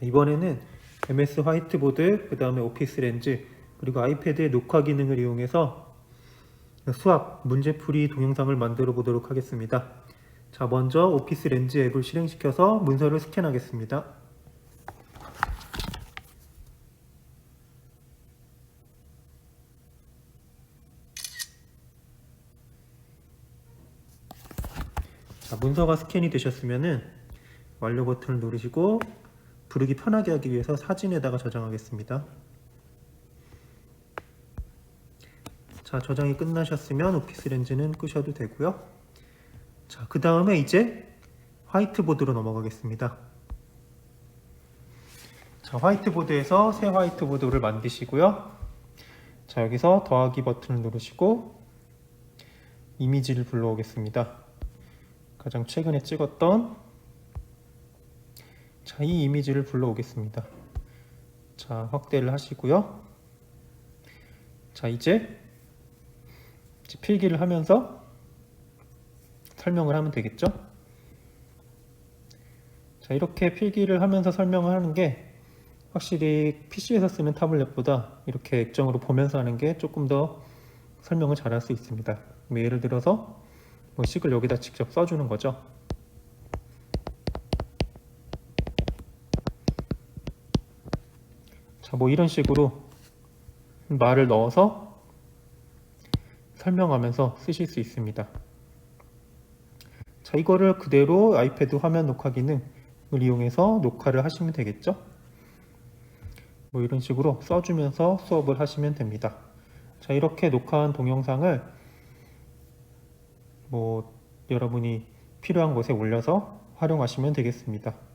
이번에는 MS 화이트보드, 그 다음에 오피스 렌즈, 그리고 아이패드의 녹화 기능을 이용해서 수학 문제풀이 동영상을 만들어 보도록 하겠습니다. 자, 먼저 오피스 렌즈 앱을 실행시켜서 문서를 스캔하겠습니다. 자, 문서가 스캔이 되셨으면은 완료 버튼을 누르시고 부르기 편하게 하기 위해서 사진에다가 저장하겠습니다. 자, 저장이 끝나셨으면 오피스 렌즈는 끄셔도 되고요. 자, 그 다음에 이제 화이트보드로 넘어가겠습니다. 자, 화이트보드에서 새 화이트보드를 만드시고요. 자, 여기서 더하기 버튼을 누르시고 이미지를 불러오겠습니다. 가장 최근에 찍었던 자, 이 이미지를 불러오겠습니다. 자, 확대를 하시고요. 자, 이제 필기를 하면서 설명을 하면 되겠죠? 자, 이렇게 필기를 하면서 설명을 하는 게 확실히 PC에서 쓰는 타블렛보다 이렇게 액정으로 보면서 하는 게 조금 더 설명을 잘 할 수 있습니다. 뭐 예를 들어서 뭐 식을 여기다 직접 써주는 거죠. 자, 뭐 이런 식으로 말을 넣어서 설명하면서 쓰실 수 있습니다. 자, 이거를 그대로 아이패드 화면 녹화 기능을 이용해서 녹화를 하시면 되겠죠? 뭐 이런 식으로 써주면서 수업을 하시면 됩니다. 자, 이렇게 녹화한 동영상을 뭐 여러분이 필요한 곳에 올려서 활용하시면 되겠습니다.